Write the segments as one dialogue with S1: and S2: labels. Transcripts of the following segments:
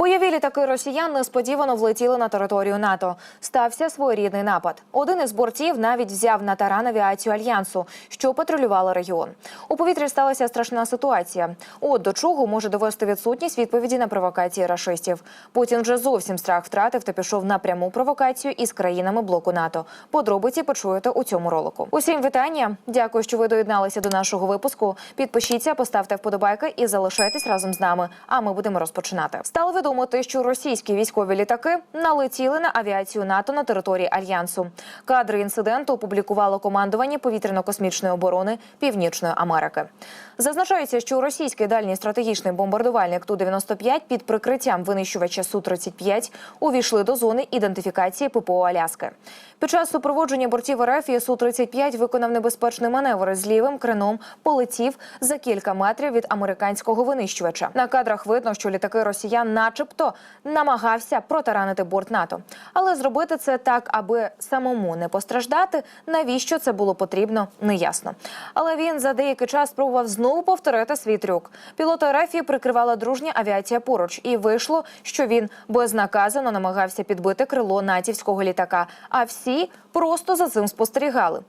S1: Бойові літаки росіян несподівано влетіли на територію НАТО. Стався своєрідний напад. Один із бортів навіть взяв на таран авіацію альянсу, що патрулювала регіон. У повітрі сталася страшна ситуація. От до чого може довести відсутність відповіді на провокації рашистів. Путін вже зовсім страх втратив та пішов на пряму провокацію із країнами блоку НАТО. Подробиці почуєте у цьому ролику. Усім вітання. Дякую, що ви доєдналися до нашого випуску. Підпишіться, поставте вподобайки і залишайтесь разом з нами. А ми будемо розпочинати. Стало відомо те, що російські військові літаки налетіли на авіацію НАТО на території альянсу. Кадри інциденту опублікувало командування повітряно-космічної оборони Північної Америки. Зазначається, що російський дальній стратегічний бомбардувальник Ту-95 під прикриттям винищувача Су-35 увійшли до зони ідентифікації ППО Аляски. Під час супроводження бортів РФ і Су-35 виконав небезпечний маневр з лівим креном, полетів за кілька метрів від американського винищувача. На кадрах видно, що літаки росіян, начебто, намагався протаранити борт НАТО, але зробити це так, аби самому не постраждати. Навіщо це було потрібно, неясно. Але він за деякий час спробував знову повторити свій трюк. Пілота РФ прикривала дружня авіація поруч, і вийшло, що він безнаказано намагався підбити крило натівського літака. А всі просто за цим спостерігали.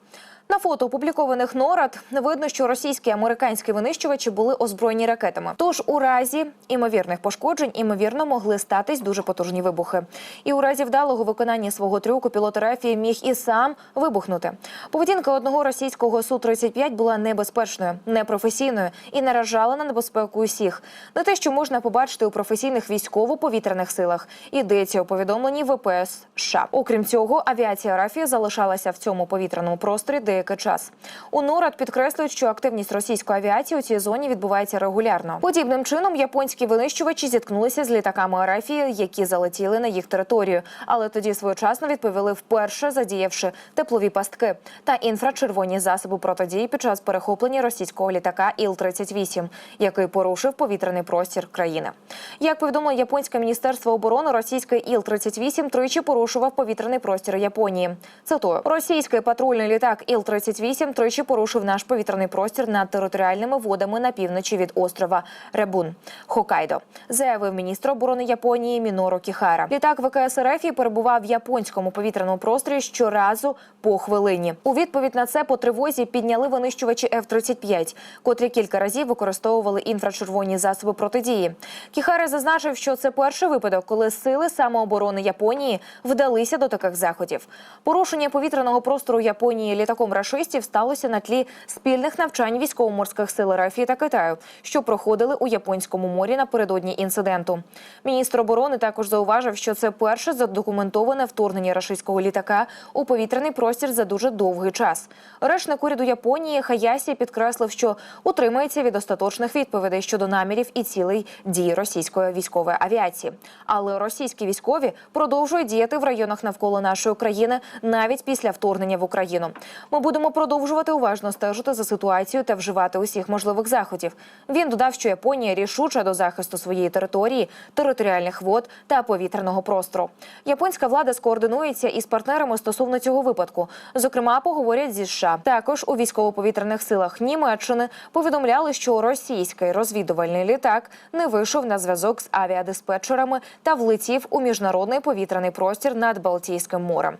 S1: На фото, опублікованих НОРАД, видно, що російські і американські винищувачі були озброєні ракетами. Тож у разі імовірних пошкоджень, імовірно, могли статись дуже потужні вибухи. І у разі вдалого виконання свого трюку пілот РФ міг і сам вибухнути. Поведінка одного російського су 35 була небезпечною, непрофесійною і наражала на небезпеку усіх. Не те, що можна побачити у професійних військово-повітряних силах. Йдеться у повідомленні ВПС США. Окрім цього, авіація РФ залишалася в цьому повітряному просторі деякий час. У НОРАД підкреслюють, що активність російської авіації у цій зоні відбувається регулярно. Подібним чином японські винищувачі зіткнулися з літаками РФ, які залетіли на їх територію, але тоді своєчасно відповіли вперше, задіявши теплові пастки та інфрачервоні засоби протидії під час перехоплення російського літака Іл-38, який порушив повітряний простір країни. Як повідомило японське міністерство оборони, російський Іл-38 тричі порушував повітряний простір Японії. Цитую, російський патрульний літак Іл-38 тричі порушив наш повітряний простір над територіальними водами на півночі від острова Ребун, Хокайдо, заявив міністр оборони Японії Міноро Кіхара. Літак ВКС РФ перебував в японському повітряному просторі щоразу по хвилині. У відповідь на це по тривозі підняли винищувачі F-35, котрі кілька разів використовували інфрачервоні засоби протидії. Кіхара зазначив, що це перший випадок, коли сили самооборони Японії вдалися до таких заходів. Порушення повітряного простору Японії літаком рашистів сталося на тлі спільних навчань військово-морських сил РФ та Китаю, що проходили у японському морі напередодні інциденту. Міністр оборони також зауважив, що це перше задокументоване вторгнення рашистського літака у повітряний простір за дуже довгий час. Речник уряду Японії Хаясі підкреслив, що утримається від остаточних відповідей щодо намірів і цілей дії російської військової авіації. Але російські військові продовжують діяти в районах навколо нашої країни навіть після вторгнення в Україну. Ми будемо продовжувати уважно стежити за ситуацією та вживати усіх можливих заходів. Він додав, що Японія рішуча до захисту своєї території, територіальних вод та повітряного простору. Японська влада скоординується із партнерами стосовно цього випадку. Зокрема, поговорять зі США. Також у військово-повітряних силах Німеччини повідомляли, що російський розвідувальний літак не вийшов на зв'язок з авіадиспетчерами та влетів у міжнародний повітряний простір над Балтійським морем.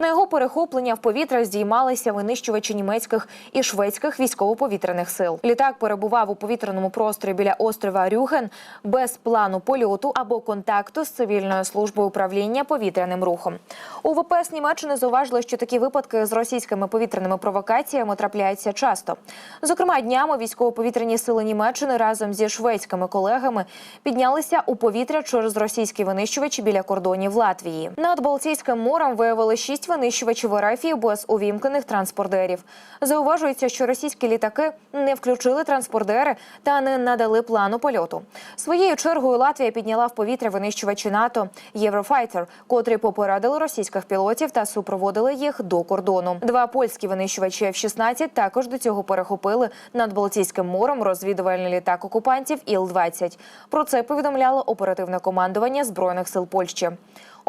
S1: На його перехоплення в повітря здіймалися винищувачі німецьких і шведських військово-повітряних сил. Літак перебував у повітряному просторі біля острова Рюген без плану польоту або контакту з цивільною службою управління повітряним рухом. У ВПС Німеччини зауважили, що такі випадки з російськими повітряними провокаціями трапляються часто. Зокрема, днями військово-повітряні сили Німеччини разом зі шведськими колегами піднялися у повітря через російські винищувачі біля кордонів Латвії. Над Балтійським морем виявили шість винищувачів РФ без увімкнених транспордерів. Зауважується, що російські літаки не включили транспордери та не надали плану польоту. Своєю чергою Латвія підняла в повітря винищувачі НАТО Єврофайтер, котрі попередили російських пілотів та супроводили їх до кордону. Два польські винищувачі F-16 також до цього перехопили над Балтійським морем розвідувальний літак окупантів Іл-20. Про це повідомляло оперативне командування збройних сил Польщі.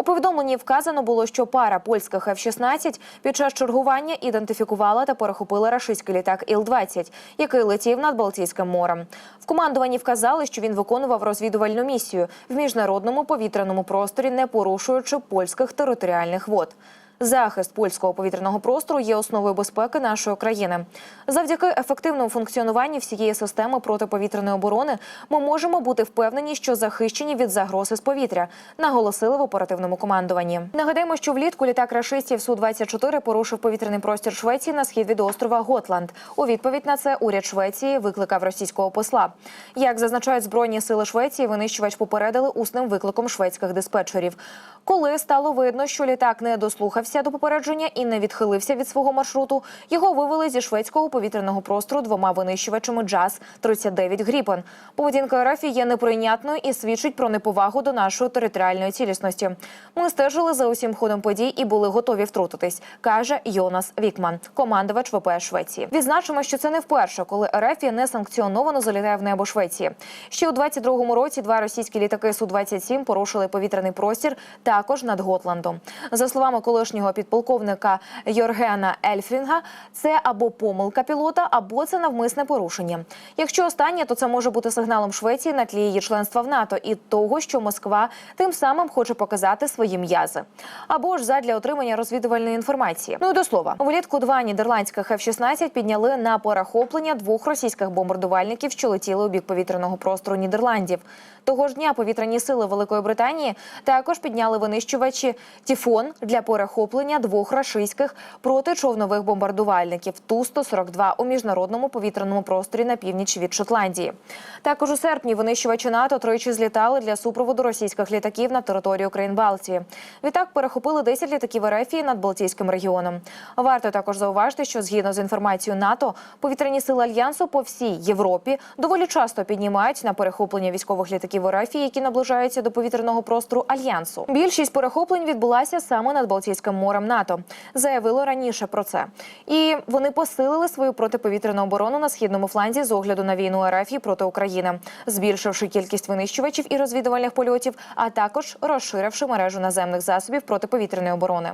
S1: У повідомленні вказано було, що пара польських F-16 під час чергування ідентифікувала та перехопила рашистський літак Іл-20, який летів над Балтійським морем. В командуванні вказали, що він виконував розвідувальну місію в міжнародному повітряному просторі, не порушуючи польських територіальних вод. Захист польського повітряного простору є основою безпеки нашої країни. Завдяки ефективному функціонуванню всієї системи протиповітряної оборони ми можемо бути впевнені, що захищені від загроз із повітря, наголосили в оперативному командуванні. Нагадаємо, що влітку літак рашистів су 24 порушив повітряний простір Швеції на схід від острова Готланд. У відповідь на це уряд Швеції викликав російського посла. Як зазначають збройні сили Швеції, винищувач попередили усним викликом шведських диспетчерів. Коли стало видно, що літак не дослухався до попередження і не відхилився від свого маршруту, його вивели зі шведського повітряного простору двома винищувачами джаз 39 Гріпен. Поведінка РФ є неприйнятною і свідчить про неповагу до нашої територіальної цілісності. Ми стежили за усім ходом подій і були готові втрутитись, каже Йонас Вікман, командувач ВП Швеції. Відзначимо, що це не вперше, коли РФ несанкціоновано залітає в небо Швеції. Ще у 22-му році два російські літаки су 27 порушили повітряний простір також над Готландом. За словами колишнього підполковника Йоргена Ельфрінга, це або помилка пілота, або це навмисне порушення. Якщо останнє, то це може бути сигналом Швеції на тлі її членства в НАТО і того, що Москва тим самим хоче показати свої м'язи, або ж задля отримання розвідувальної інформації. Ну і до слова, влітку два нідерландських F-16 підняли на перехоплення двох російських бомбардувальників, що летіли у бік повітряного простору Нідерландів. Того ж дня повітряні сили Великої Британії також підняли винищувачі Тіфон для перехоплення двох рашистських протичовнових бомбардувальників Ту-142 у міжнародному повітряному просторі на північ від Шотландії. Також у серпні винищувачі НАТО тричі злітали для супроводу російських літаків на територію країн Балтії. Відтак перехопили 10 літаків РФ над Балтійським регіоном. Варто також зауважити, що згідно з інформацією НАТО, повітряні сили альянсу по всій Європі доволі часто піднімають на перехоплення військових літаків РФ, які наближаються до повітряного простору альянсу. Більшість перехоплень відбулася саме над Балтійським морем НАТО. Заявило раніше про це. І вони посилили свою протиповітряну оборону на східному фланзі з огляду на війну РФ проти України, збільшивши кількість винищувачів і розвідувальних польотів, а також розширивши мережу наземних засобів протиповітряної оборони.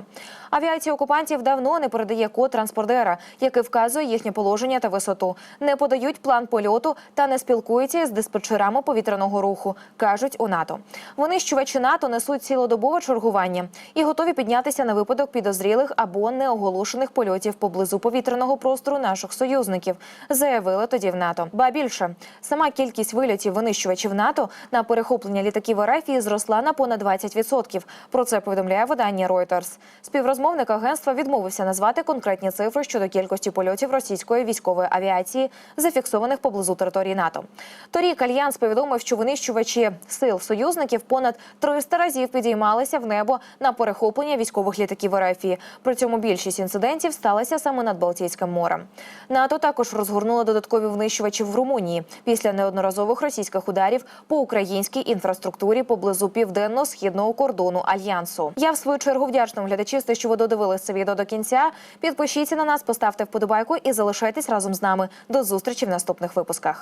S1: Авіація окупантів давно не передає код транспордера, який вказує їхнє положення та висоту, не подають план польоту та не спілкуються з диспетчерами повітряного руху, кажуть у НАТО. Винищувачі НАТО несуть цілодобове чергування і готові піднятися на випадок підозрілих або неоголошених польотів поблизу повітряного простору наших союзників, заявили тоді в НАТО. Ба більше сама кількість вильотів винищувачів НАТО на перехоплення літаків РФ зросла на понад 20%. Про це повідомляє видання Reuters. Співрозмовник агентства відмовився назвати конкретні цифри щодо кількості польотів російської військової авіації, зафіксованих поблизу території НАТО. Торік альянс повідомив, що винищувачі сил союзників понад 300 разів підіймалися в небо на перехоплення військових літаків РФ. При цьому більшість інцидентів сталася саме над Балтійським морем. НАТО також розгорнуло додаткові винищувачі в Румунії після неодноразових російських ударів по українській інфраструктурі поблизу південно-східного кордону альянсу. Я в свою чергу вдячна глядачі, що ви додивилися це відео до кінця. Підпишіться на нас, поставте вподобайку і залишайтесь разом з нами. До зустрічі в наступних випусках.